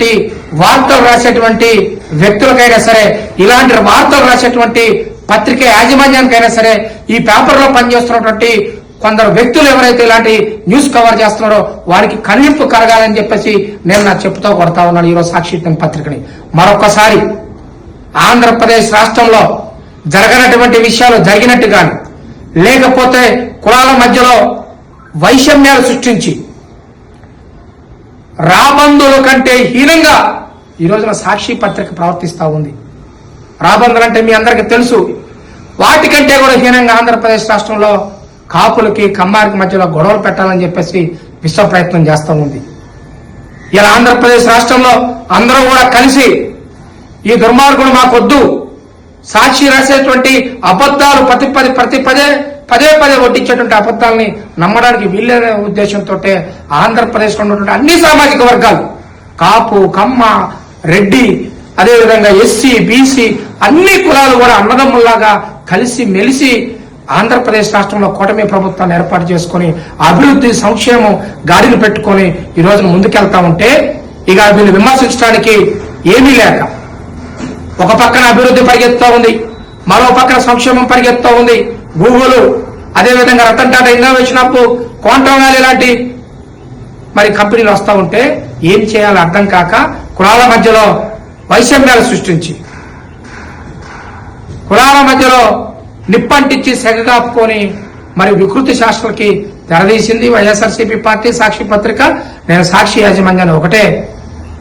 రాసేటువంటి వార్తలు రాసేటువంటి వ్యక్తులకైనా సరే ఇలాంటి వార్తలు రాసేటువంటి పత్రిక యాజమాన్యానికైనా సరే ఈ పేపర్లో పనిచేస్తున్నటువంటి కొందరు వ్యక్తులు ఎవరైతే ఇలాంటి న్యూస్ కవర్ చేస్తున్నారో వారికి కనువిప్పు కలగాలని చెప్పేసి నేను నా చెప్పుతో కొడతా ఉన్నాను ఈరోజు సాక్షి పత్రికని. మరొకసారి ఆంధ్రప్రదేశ్ రాష్ట్రంలో జరగనటువంటి విషయాలు జరిగినట్టు కానీ లేకపోతే కులాల మధ్యలో వైషమ్యాలు సృష్టించి రాబందుల కంటే హీనంగా ఈ రోజున సాక్షి పత్రిక ప్రవర్తిస్తూ ఉంది. రాబందులు అంటే మీ అందరికీ తెలుసు. వాటికంటే కూడా హీనంగా ఆంధ్రప్రదేశ్ రాష్ట్రంలో కాపులకి కమ్మారికి మధ్యలో గొడవలు పెట్టాలని చెప్పేసి విశ్వ ప్రయత్నం చేస్తూ ఉంది. ఇలా ఆంధ్రప్రదేశ్ రాష్ట్రంలో అందరూ కూడా కలిసి ఈ దుర్మార్గుడు మాకొద్దు. సాక్షి రాసేటువంటి అబద్ధాలు ప్రతి పది ప్రతి పదే పదే పదే వడ్డించేటువంటి అబద్ధాలని నమ్మడానికి వీళ్ళనే ఉద్దేశంతో ఆంధ్రప్రదేశ్లో ఉన్నటువంటి అన్ని సామాజిక వర్గాలు కాపు కమ్మ రెడ్డి అదేవిధంగా ఎస్సీ బీసీ అన్ని కులాలు కూడా అన్నదమ్ముల్లాగా కలిసి మెలిసి ఆంధ్రప్రదేశ్ రాష్ట్రంలో కూటమి ప్రభుత్వాన్ని ఏర్పాటు చేసుకొని అభివృద్ధి సంక్షేమం గాడిని పెట్టుకొని ఈ రోజున ముందుకెళ్తా ఉంటే ఇక వీళ్ళు విమర్శించడానికి ఏమీ లేక ఒక పక్కన అభివృద్ధి పరిగెత్తుతూ ఉంది మరో పక్కన సంక్షేమం పరిగెత్తుతూ ఉంది. గూగుల్ అదేవిధంగా Ratan Tata innovation of quantum valley లాంటి మరి కంపెనీలు వస్తూ ఉంటే ఏం చేయాలో అర్థం కాక కులాల మధ్యలో వైషమ్యాలు సృష్టించి కులాల మధ్యలో నిప్పంటించి సెగగాపుకొని మరి వికృతి శాస్త్రకి తెరదీసింది వైఎస్ఆర్సీపీ పార్టీ సాక్షి పత్రిక. నేను సాక్షి యాజమాన్యాన్ని ఒకటే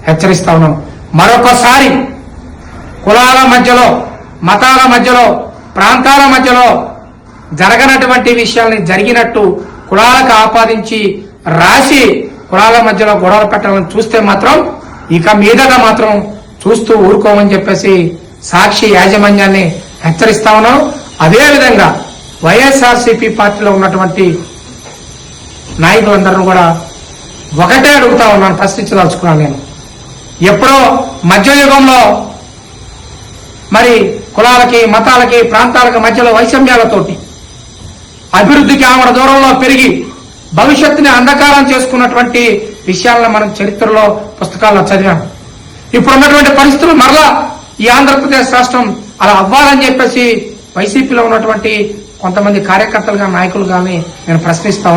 హెచ్చరిస్తా ఉన్నాను. మరొకసారి కులాల మధ్యలో మతాల మధ్యలో ప్రాంతాల మధ్యలో జరగనటువంటి విషయాల్ని జరిగినట్టు కులాలకు ఆపాదించి రాసి కులాల మధ్యలో గొడవలు పెట్టాలని చూస్తే మాత్రం ఇక మీదట మాత్రం చూస్తూ ఊరుకోమని చెప్పేసి సాక్షి యాజమాన్యాన్ని హెచ్చరిస్తా ఉన్నాను అదేవిధంగా వైఎస్ఆర్సీపీ పార్టీలో ఉన్నటువంటి నాయకులందరూ కూడా ఒకటే అడుగుతా ఉన్నాను ప్రశ్నించదలుచుకున్నాను నేను. ఎప్పుడో మధ్యయుగంలో మరి కులాలకి మతాలకి ప్రాంతాలకి మధ్యలో వైషమ్యాలతోటి అభివృద్ధికి ఆమె దూరంలో పెరిగి భవిష్యత్తుని అంధకారం చేసుకున్నటువంటి విషయాలను మనం చరిత్రలో పుస్తకాల్లో చదివాం. ఇప్పుడున్నటువంటి పరిస్థితులు మరలా ఈ ఆంధ్రప్రదేశ్ రాష్ట్రం అలా అవ్వాలని చెప్పేసి వైసీపీలో ఉన్నటువంటి కొంతమంది కార్యకర్తలుగా నాయకులు కానీ నేను ప్రశ్నిస్తా